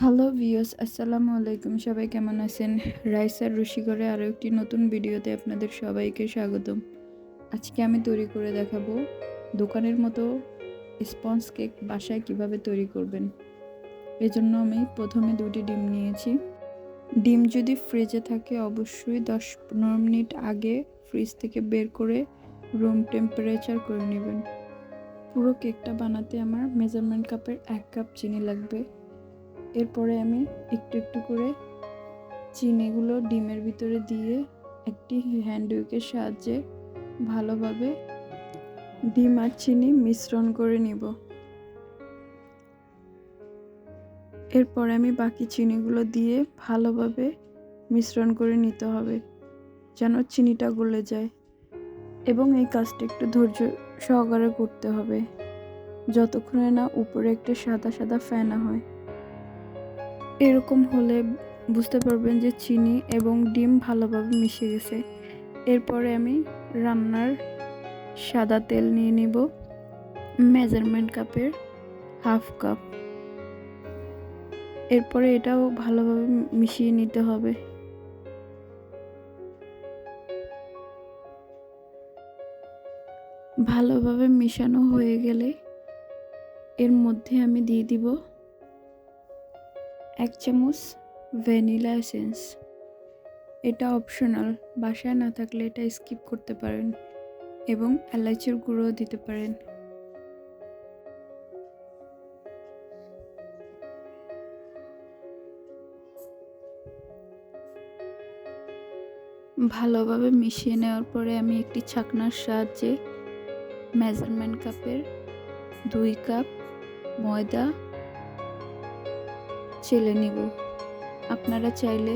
Hello views আসসালামু আলাইকুম সবাই কেমন আছেন? রাইসার রসিগড়ে আরও একটি নতুন ভিডিওতে আপনাদের সবাইকে স্বাগতম। আজকে আমি তৈরি করে দেখাবো দোকানের মতো স্পঞ্জ কেক বাসায় কীভাবে তৈরি করবেন। এজন্য আমি প্রথমে দুটি ডিম নিয়েছি। ডিম যদি ফ্রিজে থাকে, অবশ্যই দশ পনেরো মিনিট আগে ফ্রিজ থেকে বের করে রুম টেম্পারেচার করে নেবেন। পুরো কেকটা বানাতে আমার মেজারমেন্ট কাপের এক কাপ চিনি লাগবে। এরপরে আমি একটু একটু করে চিনিগুলো ডিমের ভিতরে দিয়ে একটি হ্যান্ড উইকের সাহায্যে ভালোভাবে ডিম আর চিনি মিশ্রণ করে নিব। এরপরে আমি বাকি চিনিগুলো দিয়ে ভালোভাবে মিশ্রণ করে নিতে হবে, যেন চিনিটা গলে যায় এবং এই কাজটা একটু ধৈর্য সহকারে করতে হবে, যতক্ষণে না উপরে একটা সাদা সাদা ফেনা হয়। এরকম হলে বুঝতে পারবেন যে চিনি এবং ডিম ভালোভাবে মিশে গেছে। এরপরে আমি রান্নার সাদা তেল নিয়ে নিব। মেজারমেন্ট কাপের হাফ কাপ। এরপরে এটাও ভালোভাবে মিশিয়ে নিতে হবে। ভালোভাবে মিশানো হয়ে গেলে এর মধ্যে আমি দিয়ে দিব এক চামচ ভ্যানিলা এসেন্স। এটা অপশনাল, বাসায় না থাকলে এটা স্কিপ করতে পারেন এবং এলাচের গুঁড়ো দিতে পারেন। ভালোভাবে মিশিয়ে নেওয়ার পরে আমি একটি ছাকনার সাহায্যে মেজারমেন্ট কাপের দুই কাপ ময়দা চেলে নিব। আপনারা চাইলে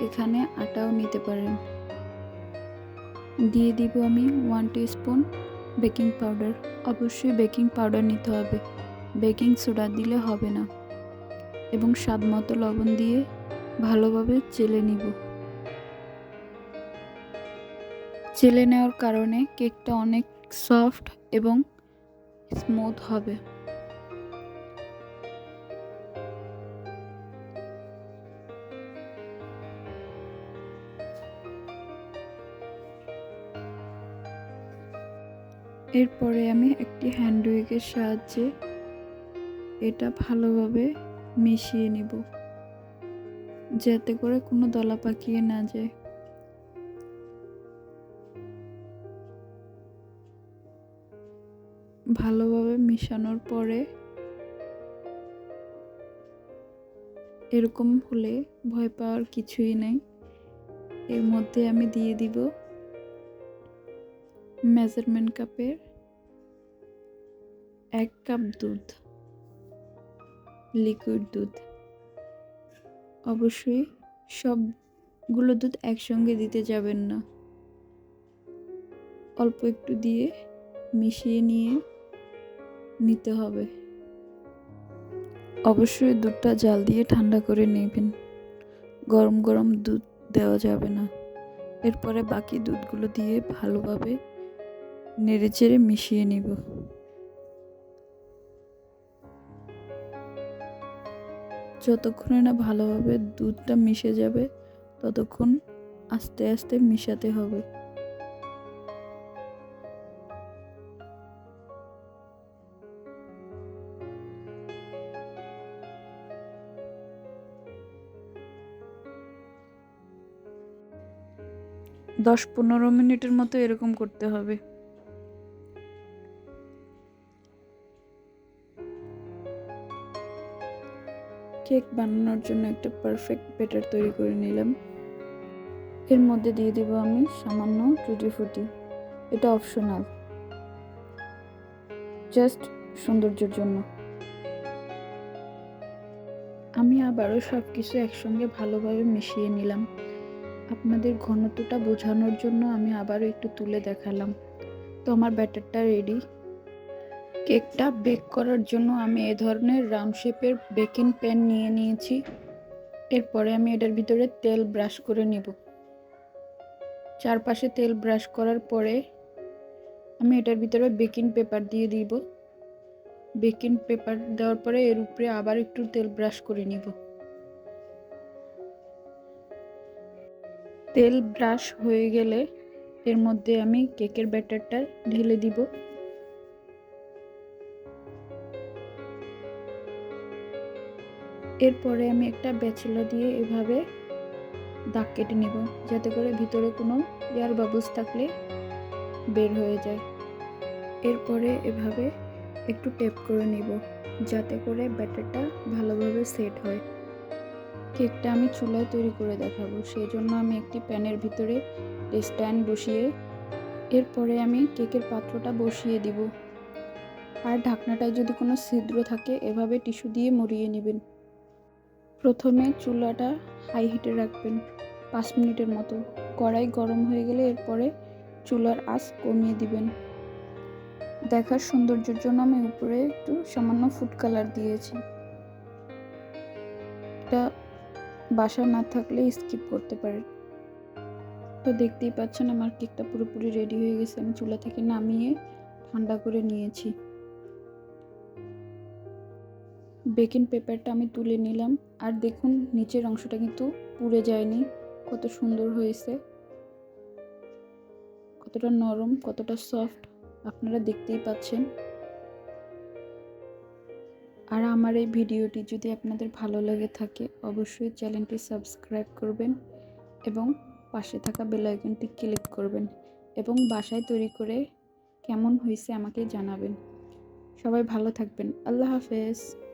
এখানে আটাও নিতে পারেন। দিয়ে দিব আমি ওয়ান স্পুন বেকিং পাউডার অবশ্যই বেকিং পাউডার নিতে হবে। বেকিং সোডা দিলে হবে না। এবং স্বাদ মতো লবণ দিয়ে ভালোভাবে চেলে নিব। চেলে নেওয়ার কারণে কেকটা অনেক সফট এবং স্মুথ হবে। এরপরে আমি একটি হ্যান্ড উইকের সাহায্যে এটা ভালোভাবে মিশিয়ে নিব। যাতে করে কোনো দলা পাকিয়ে না যায়। ভালোভাবে মিশানোর পরে এরকম হলে ভয় পাওয়ার কিছুই নেই। এর মধ্যে আমি দিয়ে দিব মেজারমেন্ট কাপের এক কাপ দুধ লিকুইড দুধ। অবশ্যই সবগুলো দুধ একসঙ্গে দিতে যাবেন না। অল্প একটু দিয়ে মিশিয়ে নিয়ে নিতে হবে। অবশ্যই দুধটা জাল দিয়ে ঠান্ডা করে নেবেন। গরম গরম দুধ দেওয়া যাবে না। এরপরে বাকি দুধগুলো দিয়ে ভালোভাবে নেড়ে চেড়ে মিশিয়ে নিব। যতক্ষণে না ভালোভাবে দুধটা মিশে যাবে, ততক্ষণ আস্তে আস্তে মিশাতে হবে। দশ পনেরো মিনিটের মতো এরকম করতে হবে। কেক বানানোর জন্য একটা পারফেক্ট ব্যাটার তৈরি করে নিলাম। এর মধ্যে দিয়ে দিব আমি সামান্য টুটি ফুটি। এটা অপশনাল জাস্ট সৌন্দর্যের জন্য। আমি আবারও সব কিছু একসঙ্গে ভালোভাবে মিশিয়ে নিলাম। আপনাদের ঘনত্বটা বোঝানোর জন্য আমি আবারও একটু তুলে দেখালাম। তো আমার ব্যাটারটা রেডি কেকটা বেক করার জন্য আমি এ ধরনের রাউন্ড শেপের বেকিং প্যান নিয়ে নিয়েছি। এরপরে আমি এটার ভিতরে তেল ব্রাশ করে নেব। চারপাশে তেল ব্রাশ করার পরে আমি এটার ভিতরে বেকিং পেপার দিয়ে দিব। বেকিং পেপার দেওয়ার পরে এর উপরে আবার একটু তেল ব্রাশ করে নিব। তেল ব্রাশ হয়ে গেলে এর মধ্যে আমি কেকের ব্যাটারটা ঢেলে দিব। এরপরে আমি একটা ব্যাচেলা দিয়ে এভাবে দাগ কেটে নেব, যাতে করে ভিতরে কোনো এয়ার বাবুস থাকলে বের হয়ে যায়। এরপরে এভাবে একটু টেপ করে নিব, যাতে করে ব্যাটারটা ভালোভাবে সেট হয়। কেকটা আমি চুলায় তৈরি করে দেখাবো সেই জন্য আমি একটি প্যানের ভিতরে স্ট্যান্ড বসিয়ে এরপরে আমি কেকের পাত্রটা বসিয়ে দিব। আর ঢাকনাটায় যদি কোনো ছিদ্র থাকে, এভাবে টিস্যু দিয়ে মরিয়ে নেবেন। প্রথমে চুলাটা হাই হিটে রাখবেন, পাঁচ মিনিটের মতো। কড়াই গরম হয়ে গেলে এরপরে চুলার আঁচ কমিয়ে দিবেন। দেখার সৌন্দর্যের জন্য আমি উপরে একটু সামান্য ফুড কালার দিয়েছি। এটা বাসা না থাকলে স্কিপ করতে পারেন। তো দেখতেই পাচ্ছেন আমার কেকটা পুরোপুরি রেডি হয়ে গেছে। আমি চুলা থেকে নামিয়ে ঠান্ডা করে নিয়েছি। বেকিং পেপারটা আমি তুলে নিলাম। আর দেখুন, নিচের অংশটা কিন্তু পুড়ে যায়নি। কত সুন্দর হয়েছে। কতটা নরম, কতটা সফট আপনারা দেখতেই পাচ্ছেন। আর আমার এই ভিডিওটি যদি আপনাদের ভালো লেগে থাকে, অবশ্যই চ্যানেলটি সাবস্ক্রাইব করবেন এবং পাশে থাকা বেল আইকনটি ক্লিক করবেন এবং বাসায় তৈরি করে কেমন হয়েছে আমাকে জানাবেন। সবাই ভালো থাকবেন। আল্লাহ হাফেজ।